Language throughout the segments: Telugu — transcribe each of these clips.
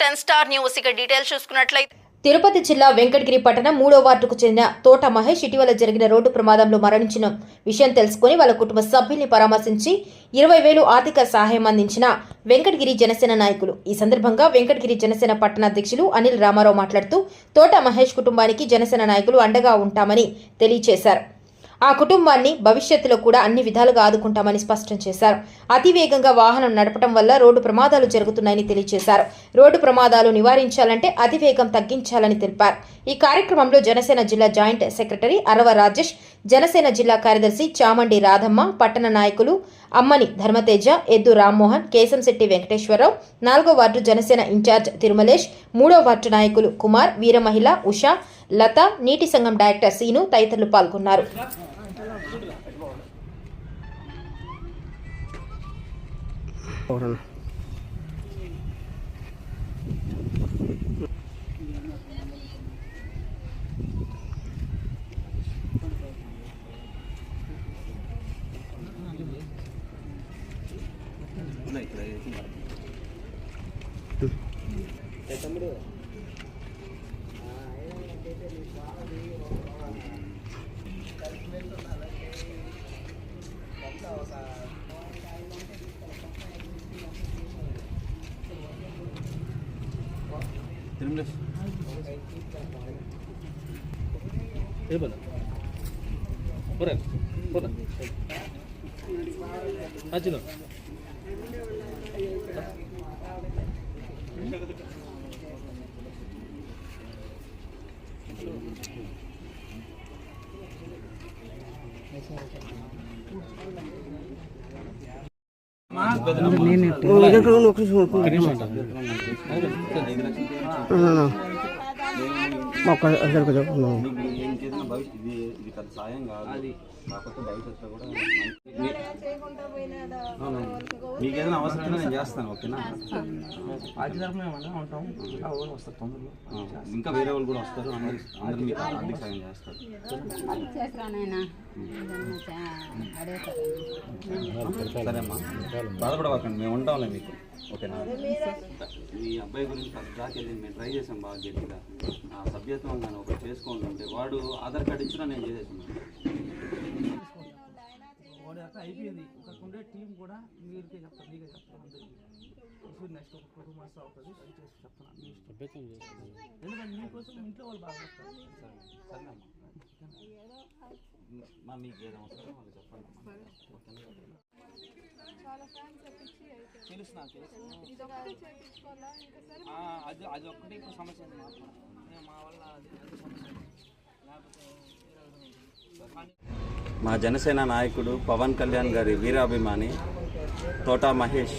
Ten star news. ఇక డీటెయిల్స్ చూసుకున్నట్లయితే తిరుపతి జిల్లా వెంకటగిరి పట్టణం మూడో వార్డుకు చెందిన తోట మహేష్ ఇటీవల జరిగిన రోడ్డు ప్రమాదంలో మరణించిన. విషయం తెలుసుకుని వాళ్ళ కుటుంబ సభ్యుల్ని పరామర్శించి ఇరవై వేలు ఆర్థిక సహాయం అందించిన వెంకటగిరి జనసేన నాయకులు. ఈ సందర్భంగా వెంకటగిరి జనసేన పట్టణ అధ్యక్షులు అనిల్ రామారావు మాట్లాడుతూ తోట మహేష్ కుటుంబానికి జనసేన నాయకులు అండగా ఉంటామని తెలియజేశారు ఆ కుటుంబాన్ని భవిష్యత్తులో కూడా అన్ని విధాలుగా ఆదుకుంటామని స్పష్టం చేశారు. అతివేగంగా వాహనం నడపడం వల్ల రోడ్డు ప్రమాదాలు జరుగుతున్నాయని తెలియజేశారు. రోడ్డు ప్రమాదాలు నివారించాలంటే అతివేగం తగ్గించాలని తెలిపారు. ఈ కార్యక్రమంలో జనసేన జిల్లా జాయింట్ సెక్రటరీ అరవ రాజేష్ జనసేన జిల్లా కార్యదర్శి చామండి రాధమ్మ పట్టణ నాయకులు అమ్మని ధర్మతేజ ఎద్దు రామ్మోహన్ కేశంశెట్టి వెంకటేశ్వరరావు నాలుగో వార్డు జనసేన ఇన్ఛార్జ్ తిరుమలేష్ మూడో వార్డు నాయకులు కుమార్ వీరమహిళ ఉషా లత నీటి సంఘం డైరెక్టర్ సీను తదితరులు పాల్గొన్నారు. ఒకటన్నా తిరుమలేష్ ఏ బల బర బర ఒక్క భవిష్యత్ ఇది పెద్ద సాయం కాదు అది కాకపోతే భవిష్యత్తులో కూడా. మీకు ఏదైనా అవసరం ఉంటే నేను చేస్తాను ఓకేనా? ఆ, ఇంకా వేరే వాళ్ళు కూడా వస్తారు అందరు అందరు మీకు ఆర్థిక సాయం చేస్తారు. సరే అమ్మా బాధపడవకండి మేము ఉంటాంలే మీకు. ఓకేనా? మీ అబ్బాయి గురించి ఫస్ట్ వెళ్ళి మేము ట్రై చేసాం బాగా గట్టిగా. ఆ సభ్యత్వం కానీ ఒకటి చేసుకోండి ఉంటే వాడు ఆధార్ కార్డు ఇచ్చినా నేను చేసేసాను అయిపోయింది. ఉండే టీం కూడా మీరుకే చెప్తాను మీకే చెప్తాను అందరికీ. ఇప్పుడు నెక్స్ట్ ఒక టూ మంత్స్ అవుతుంది అది చేసి చెప్తున్నాను మీ ఇష్టం. ఎందుకంటే మీకోసం ఇంట్లో వాళ్ళు బాగా సరేనమ్మా. మా మీకు ఏదో అవసరం వాళ్ళు చెప్పండి తెలుసు నాకు ఆ, అది అది ఒక్కటే ఇప్పుడు సమస్య ఉంది మాకు కూడా. నేను మా వల్ల అది అది సమస్య ఉంది. లేకపోతే వేరే విధంగా ఉంటుంది. కానీ మా జనసేన నాయకుడు పవన్ కళ్యాణ్ గారి వీరాభిమాని తోటా మహేష్.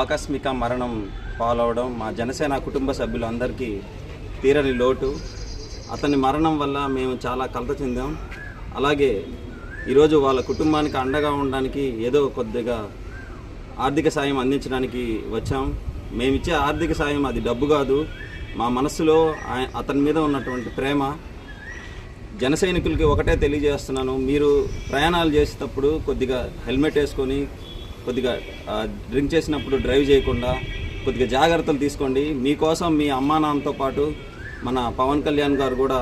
ఆకస్మిక మరణం పాలవడం మా జనసేన కుటుంబ సభ్యులందరికీ తీరని లోటు. అతని మరణం వల్ల మేము చాలా కలత చెందాం. అలాగే ఈరోజు వాళ్ళ కుటుంబానికి అండగా ఉండడానికి ఏదో కొద్దిగా ఆర్థిక సాయం అందించడానికి వచ్చాం. మేమిచ్చే ఆర్థిక సాయం అది డబ్బు కాదు. మా మనసులో అతని మీద ఉన్నటువంటి ప్రేమ జన సైనికులకి ఒకటే తెలియజేస్తున్నాను. మీరు ప్రయాణాలు చేసేటప్పుడు కొద్దిగా హెల్మెట్ వేసుకొని కొద్దిగా డ్రింక్ చేసినప్పుడు డ్రైవ్ చేయకుండా కొద్దిగా జాగ్రత్తలు తీసుకోండి. మీకోసం మీ అమ్మా నాన్నతో పాటు మన పవన్ కళ్యాణ్ గారు కూడా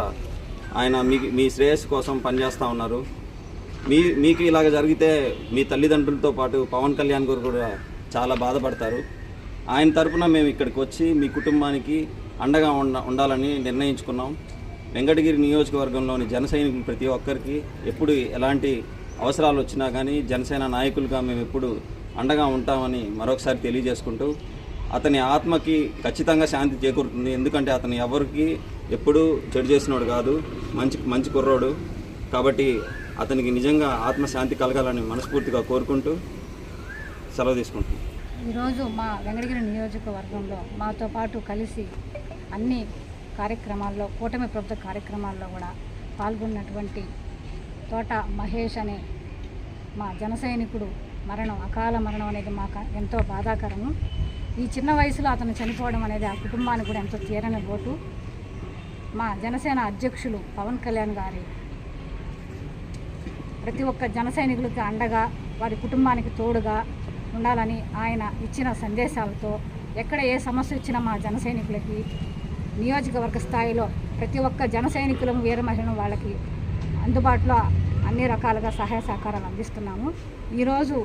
ఆయన మీ మీ శ్రేయస్సు కోసం పనిచేస్తూ ఉన్నారు. మీ మీకు ఇలాగ జరిగితే మీ తల్లిదండ్రులతో పాటు పవన్ కళ్యాణ్ గారు కూడా చాలా బాధపడతారు. ఆయన తరపున మేము ఇక్కడికి వచ్చి మీ కుటుంబానికి అండగా ఉండ ఉండాలని నిర్ణయించుకున్నాం. వెంకటగిరి నియోజకవర్గంలోని జన సైనికులు ప్రతి ఒక్కరికి ఎప్పుడు ఎలాంటి అవసరాలు వచ్చినా కానీ జనసేన నాయకులుగా మేము ఎప్పుడు అండగా ఉంటామని మరొకసారి తెలియజేసుకుంటూ అతని ఆత్మకి ఖచ్చితంగా శాంతి చేకూరుతుంది. ఎందుకంటే అతను ఎవరికి ఎప్పుడూ చెడు చేసినోడు కాదు మంచి మంచి కుర్రోడు. కాబట్టి అతనికి నిజంగా ఆత్మశాంతి కలగాలని మనస్ఫూర్తిగా కోరుకుంటూ సెలవు తీసుకుంటున్నాను ఈరోజు మా వెంకటగిరి నియోజకవర్గంలో మాతో పాటు కలిసి అన్ని కార్యక్రమాల్లో కూటమి ప్రభుత్వ కార్యక్రమాల్లో కూడా పాల్గొన్నటువంటి తోట మహేష్ అనే మా జన సైనికుడు మరణం అకాల మరణం అనేది మాకు ఎంతో బాధాకరము. ఈ చిన్న వయసులో అతను చనిపోవడం అనేది ఆ కుటుంబానికి కూడా ఎంతో తీరని లోటు. మా జనసేన అధ్యక్షులు పవన్ కళ్యాణ్ గారి ప్రతి ఒక్క జన సైనికులకి అండగా వారి కుటుంబానికి తోడుగా ఉండాలని ఆయన ఇచ్చిన సందేశాలతో ఎక్కడ ఏ సమస్య వచ్చినా మా జన సైనికులకి నియోజకవర్గ స్థాయిలో ప్రతి ఒక్క జన సైనికులం వీర మహిళను వాళ్ళకి అందుబాటులో అన్ని రకాలుగా సహాయ సహకారాలు అందిస్తున్నాము. ఈరోజు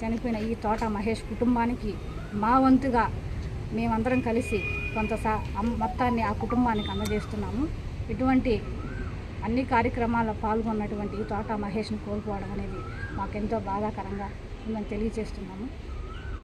చనిపోయిన ఈ తోట మహేష్ కుటుంబానికి మా వంతుగా మేమందరం కలిసి కొంత మొత్తాన్ని ఆ కుటుంబానికి అందజేస్తున్నాము. ఇటువంటి అన్ని కార్యక్రమాల్లో పాల్గొన్నటువంటి ఈ తోట మహేష్ని కోల్పోవడం అనేది మాకెంతో బాధాకరంగా ఉందని తెలియజేస్తున్నాము.